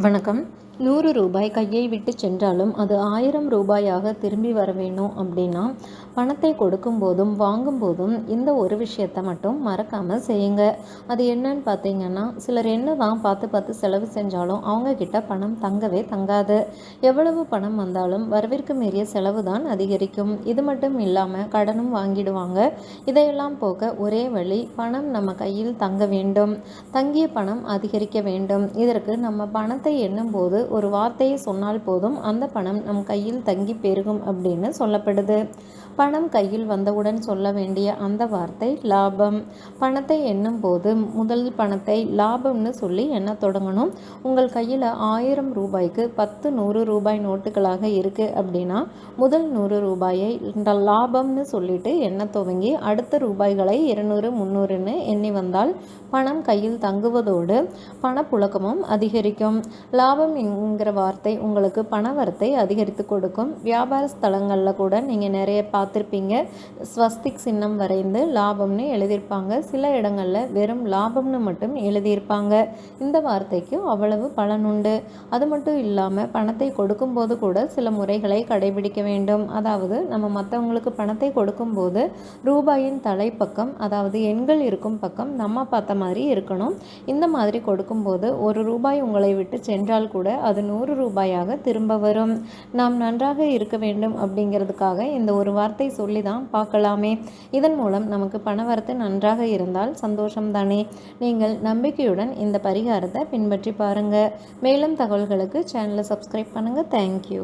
வணக்கம். நூறு ரூபாய் கையை விட்டு சென்றாலும் அது ஆயிரம் ரூபாயாக திரும்பி வர வேணும் அப்படின்னா பணத்தை கொடுக்கும் போதும் வாங்கும் போதும் இந்த ஒரு விஷயத்தை மட்டும் மறக்காமல் செய்யுங்க. அது என்னன்னு பார்த்தீங்கன்னா சிலர் என்ன தான் பார்த்து பார்த்து செலவு செஞ்சாலும் அவங்கக்கிட்ட பணம் தங்கவே தங்காது. எவ்வளவு பணம் வந்தாலும் வரவிற்கு மீறிய செலவு தான் அதிகரிக்கும். இது மட்டும் இல்லாமல் கடனும் வாங்கிடுவாங்க. இதையெல்லாம் போக ஒரே வழி பணம் நம்ம கையில் தங்க வேண்டும். தங்கிய பணம் அதிகரிக்க வேண்டும். இதற்கு நம்ம பணத்தை எண்ணும்போது ஒரு வார்த்தையை சொன்னால் போதும் அந்த பணம் நம் கையில் தங்கி பெருகும் அப்படின்னு சொல்லப்படுது. பணம் கையில் வந்தவுடன் சொல்ல வேண்டிய அந்த வார்த்தை லாபம். பணத்தை எண்ணும் போது முதல் பணத்தை லாபம்னு சொல்லி எண்ண தொடங்கணும். உங்கள் கையில் ஆயிரம் ரூபாய்க்கு பத்து நூறு ரூபாய் நோட்டுகளாக இருக்குது அப்படின்னா முதல் நூறு ரூபாயை இந்த லாபம்னு சொல்லிட்டு எண்ண துவங்கி அடுத்த ரூபாய்களை இருநூறு முந்நூறுன்னு எண்ணி வந்தால் பணம் கையில் தங்குவதோடு பணப்புழக்கமும் அதிகரிக்கும். லாபம் என்கிற வார்த்தை உங்களுக்கு பணவரத்தை அதிகரித்து கொடுக்கும். வியாபார ஸ்தலங்களில் கூட நீங்கள் நிறைய பார்த்து பார்த்துருப்பீங்க. ஸ்வஸ்திக் சின்னம் வரைந்து லாபம்னு எழுதியிருப்பாங்க. சில இடங்களில் வெறும் லாபம்னு மட்டும் எழுதியிருப்பாங்க. இந்த வார்த்தைக்கு அவ்வளவு பலனுண்டு அது மட்டும் இல்லாமல் பணத்தை கொடுக்கும்போது கூட சில முறைகளை கடைபிடிக்க வேண்டும். அதாவது நம்ம மற்றவங்களுக்கு பணத்தை கொடுக்கும்போது ரூபாயின் தலைப்பக்கம் அதாவது எண்கள் இருக்கும் பக்கம் நம்ம பார்த்த மாதிரி இருக்கணும். இந்த மாதிரி கொடுக்கும்போது ஒரு ரூபாய் உங்களை விட்டு சென்றால் கூட அது நூறு ரூபாயாக திரும்ப வரும். நாம் நன்றாக இருக்க வேண்டும் அப்படிங்கிறதுக்காக இந்த ஒரு வார்த்தை வார்த்தை சொல்லி தான் பார்க்கலாமே. இதன் மூலம் நமக்கு பணவரத்து நன்றாக இருந்தால் சந்தோஷம்தானே. நீங்கள் நம்பிக்கையுடன் இந்த பரிகாரத்தை பின்பற்றி பாருங்கள் மேலும் தகவல்களுக்கு சேனலை சப்ஸ்கிரைப் பண்ணுங்கள் தேங்க்யூ